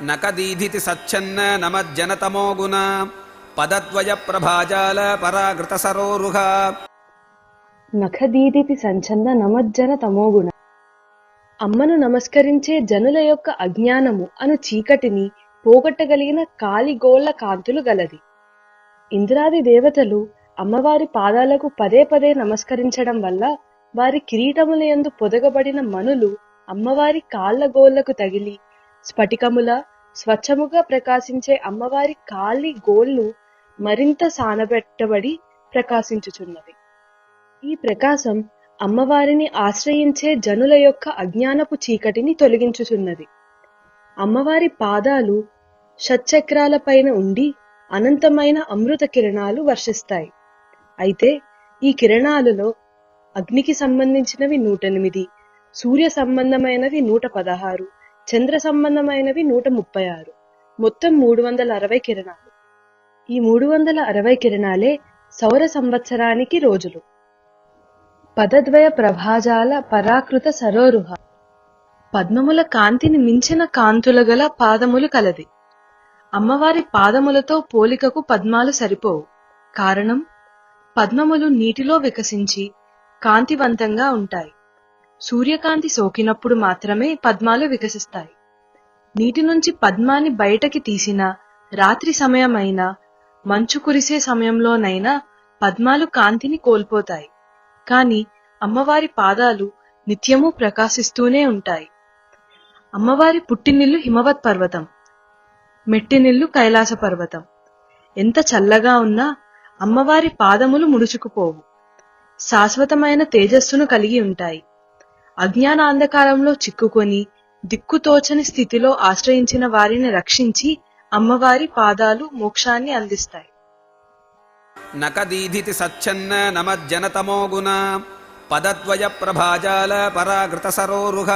నకదీధితి సచ్చన్న నమజ్జనతమోగుణ పదద్వయ ప్రభాజాల పరాగృత సరోరుహ. నఖదీదితి సంచంద నమజ్జన తమోగుణ అమ్మను నమస్కరించే జనుల యొక్క అజ్ఞానము అను చీకటిని పోగొట్టగలిగిన కాలిగోళ్ళ కాంతులు గలది. ఇంద్రాది దేవతలు అమ్మవారి పాదాలకు పదే పదే నమస్కరించడం వల్ల వారి కిరీటముల యందు పొదగబడిన మనులు అమ్మవారి కాళ్ళగోళ్ళకు తగిలి స్ఫటికముల స్వచ్ఛముగా ప్రకాశించే అమ్మవారి కాలి గోళ్ళు మరింత సానబెట్టబడి ప్రకాశించుచున్నవి. ఈ ప్రకాశం అమ్మవారిని ఆశ్రయించే జనుల యొక్క అజ్ఞానపు చీకటిని తొలగించుచున్నది. అమ్మవారి పాదాలు షట్చక్రాలపైన ఉండి అనంతమైన అమృత కిరణాలు వర్షిస్తాయి. అయితే ఈ కిరణాలలో అగ్నికి సంబంధించినవి నూట ఎనిమిది సూర్య సంబంధమైనవి నూట పదహారు చంద్ర సంబంధమైనవి నూట ముప్పై ఆరు. మొత్తం మూడు వందల అరవై కిరణాలు. ఈ మూడు వందల అరవై కిరణాలే సౌర సంవత్సరానికి రోజులు. పదద్వయ ప్రభాజాల పరాకృత సరోరుహ. పద్మముల కాంతిని మించిన కాంతుల గల పాదములు కలది అమ్మవారి పాదములతో పోలికకు పద్మాలు సరిపోవు. కారణం? పద్మములు నీటిలో వికసించి కాంతివంతంగా ఉంటాయి. సూర్యకాంతి సోకినప్పుడు మాత్రమే పద్మాలు వికసిస్తాయి. నీటి నుంచి పద్మాన్ని బయటకి తీసిన రాత్రి సమయమైనా మంచు కురిసే సమయంలోనైనా పద్మాలు కాంతిని కోల్పోతాయి. కాని అమ్మవారి పాదాలు నిత్యము ప్రకాశిస్తూనే ఉంటాయి. అమ్మవారి పుట్టినిల్లు హిమవత్ పర్వతం మెట్టినిల్లు కైలాస పర్వతం. ఎంత చల్లగా ఉన్నా అమ్మవారి పాదములు ముడుచుకుపోవు. శాశ్వతమైన తేజస్సును కలిగి ఉంటాయి. అజ్ఞానాంధకారంలో చిక్కుకొని దిక్కుతోచని స్థితిలో ఆశ్రయించిన వారిని రక్షించి అమ్మవారి పాదాలు మోక్షాన్ని అందిస్తాయి. నకదీధితి సచ్చన్న నమజ్జనతమో గుణ పదద్వయ ప్రభాజాల పరాగృత సరోరుహ.